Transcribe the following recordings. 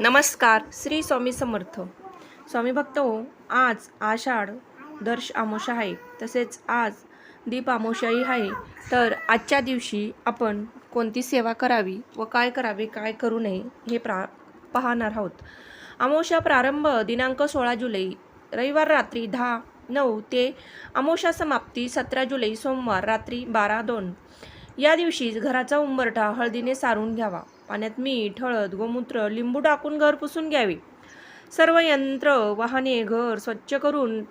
नमस्कार श्री स्वामी समर्थ. स्वामी भक्त हो आज आषाढ दर्श आमोशा आहे. तसेच आज दीप आमोशाही आहे. तर आजच्या दिवशी आपण कोणती सेवा करावी व काय करावे काय करू नये हे प्रा पाहणार आहोत. आमोशा प्रारंभ दिनांक सोळा जुलै रविवार रात्री दहा नऊ ते आमोशा समाप्ती सतरा जुलै सोमवार रात्री बारा दोन. या दिवशी घराचा उंबरठा हळदीने सारून घ्यावा. पाण्यात मीठ हळद गोमूत्र लिंबू टाकून घर पुसून घ्यावे. सर्व यंत्र वाहने घर स्वच्छ करून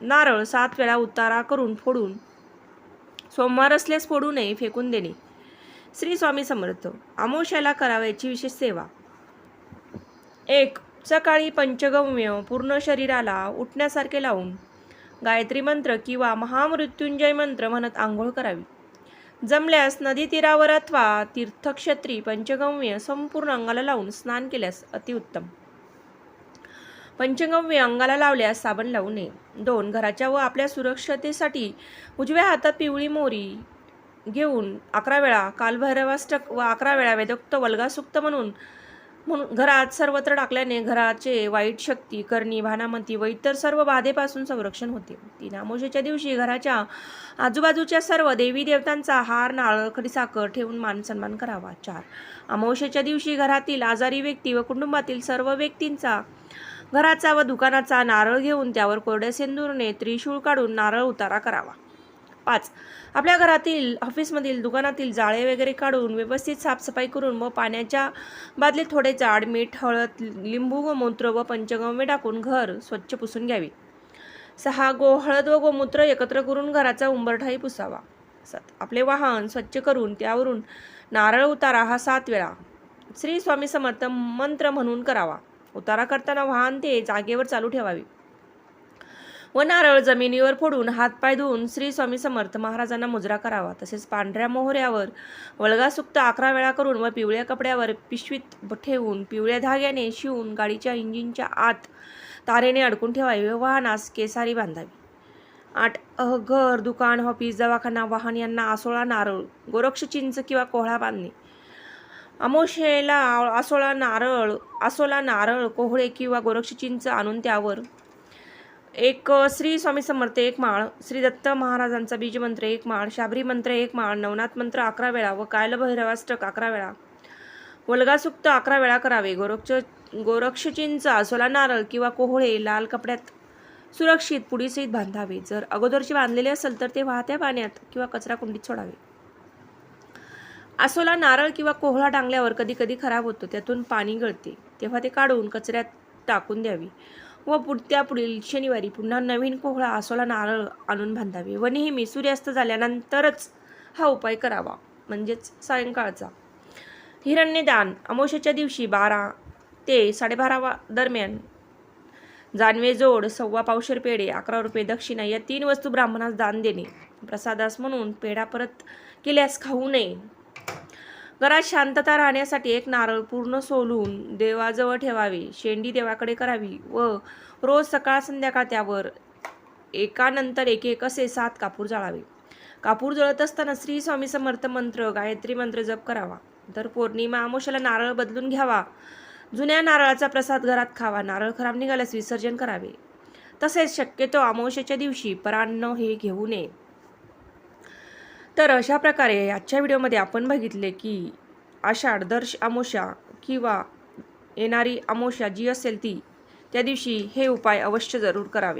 नारळ सात वेळा उतारा करून फोडून सोमवार असल्यास फोडू नये फेकून देणे. श्री स्वामी समर्थ. आमोशाला करावयाची विशेष सेवा. एक सकाळी पंचगव्य पूर्ण शरीराला उठण्यासारखे लावून गायत्री मंत्र किंवा महामृत्युंजय मंत्र म्हणत आंघोळ करावी. जमल्यास नदी तीरावर अथवा तीर्थक्षेत्री पंचगव्य संपूर्ण अंगाला लावून स्नान केल्यास अतिउत्तम पंचगव्य अंगाला लावल्यास साबण लावू नये. दोन घराच्या व आपल्या सुरक्षतेसाठी उजव्या हातात पिवळी मोरी घेऊन अकरा वेळा कालभैरवाष्टक व अकरा वेळा वेदोक्त वल्गासुक्त म्हणून म्हणून घरात सर्वत्र टाकल्याने घराचे वाईट शक्ती करणी भानामती व इतर सर्व बाधेपासून संरक्षण होते. ती अमावस्येच्या दिवशी घराच्या आजूबाजूच्या सर्व देवी देवतांचा हार नारळ खडीसाखर ठेवून मान सन्मान करावा. चार. अमावस्येच्या दिवशी घरातील आजारी व्यक्ती व कुटुंबातील सर्व व्यक्तींचा घराचा व दुकानाचा नारळ घेऊन त्यावर कोरड्या सेंदूरने त्रिशूळ काढून नारळ उतारा करावा. पाच. आपल्या घरातील ऑफिसमधील दुकानातील जाळे वगैरे काढून व्यवस्थित साफसफाई करून व पाण्याच्या बादलीत थोडे जाड मीठ हळद लिंबू व मूत्र व पंचगव्य टाकून घर स्वच्छ पुसून घ्यावे. सहा गो हळद व गोमूत्र एकत्र करून घराचा उंबरठाही पुसावा. सात आपले वाहन स्वच्छ करून त्यावरून नारळ उतारा हा सात वेळा. श्री स्वामी समर्थ मंत्र म्हणून करावा. उतारा करताना वाहन ते जागेवर चालू ठेवावे. व नारळ जमिनीवर फोडून हातपाय धुवून श्री स्वामी समर्थ महाराजांना मुजरा करावा. तसेच पांढऱ्या मोहऱ्यावर वळगासुक्त अकरा वेळा करून व पिवळ्या कपड्यावर पिशवीत ठेवून पिवळ्या धाग्याने शिवून गाडीच्या इंजिनच्या आत तारेने अडकून ठेवावे व वाहनास केसारी बांधावी. आठ अह घर दुकान ऑफिस दवाखाना वाहन यांना आसोळा नारळ गोरक्ष चिंच किंवा कोहळा बांधणे. अमोशेला आसोळा नारळ आसोला नारळ कोहळे किंवा गोरक्ष चिंच आणून त्यावर एक श्री स्वामी समर्थ एक माळ श्री दत्त महाराजांचा बीजमंत्र एक माळ शाबरी मंत्र एक माळ नवनाथ मंत्र अकरा वेळा व कायलभैरवाष्टक अकरा वेळा. वल्गासुक्त अकरा वेळा करावे. गोरक्ष गोरक्षचिंचा सोला नारळ किंवा कोहळे लाल कपड्यात सुरक्षित पुडीसहित बांधावे. जर अगोदरचे बांधलेले असेल तर ते वाहत्या पाण्यात किंवा कचरा कुंडीत सोडावे. आसोला नारळ किंवा कोहळा टांगल्यावर कधी कधी खराब होतो. त्यातून पाणी गळते. तेव्हा ते काढून कचऱ्यात टाकून द्यावी. व पुढत्या पुढील शनिवारी पुन्हा नवीन कोहळा आसोला नारळ आणून बांधावे व नेहमी सूर्यास्त झाल्यानंतरच हा उपाय करावा म्हणजेच सायंकाळचा. हिरण्यदान अमोशाच्या दिवशी बारा ते साडेबारा वा दरम्यान. जानवे जोड सव्वा पावशेर पेढे अकरा रुपये दक्षिणा या तीन वस्तू ब्राह्मणास दान देणे. प्रसादास म्हणून पेढा परत केल्यास खाऊ नये. घरात शांतता राहण्यासाठी एक नारळ पूर्ण सोलून देवाजवळ ठेवावे शेंडी देवाकडे करावी व रोज सकाळ संध्याकाळ त्यावर एकानंतर एक एक असे सात कापूर जाळावे. कापूर जळत असताना श्री स्वामी समर्थ मंत्र गायत्री मंत्र जप करावा. तर पौर्णिमा अमावस्याला नारळ बदलून घ्यावा. जुन्या नारळाचा प्रसाद घरात खावा. नारळ खराब निघाल्यास विसर्जन करावे. तसेच शक्यतो अमावस्येच्या दिवशी परान्न हे घेऊ नये. तर अशा प्रकारे आजच्या व्हिडिओमध्ये आपण बघितले की आषाढ दर्श अमावस्या किंवा येणारी आमोशा जी असेल ती त्या दिवशी हे उपाय अवश्य जरूर करावे.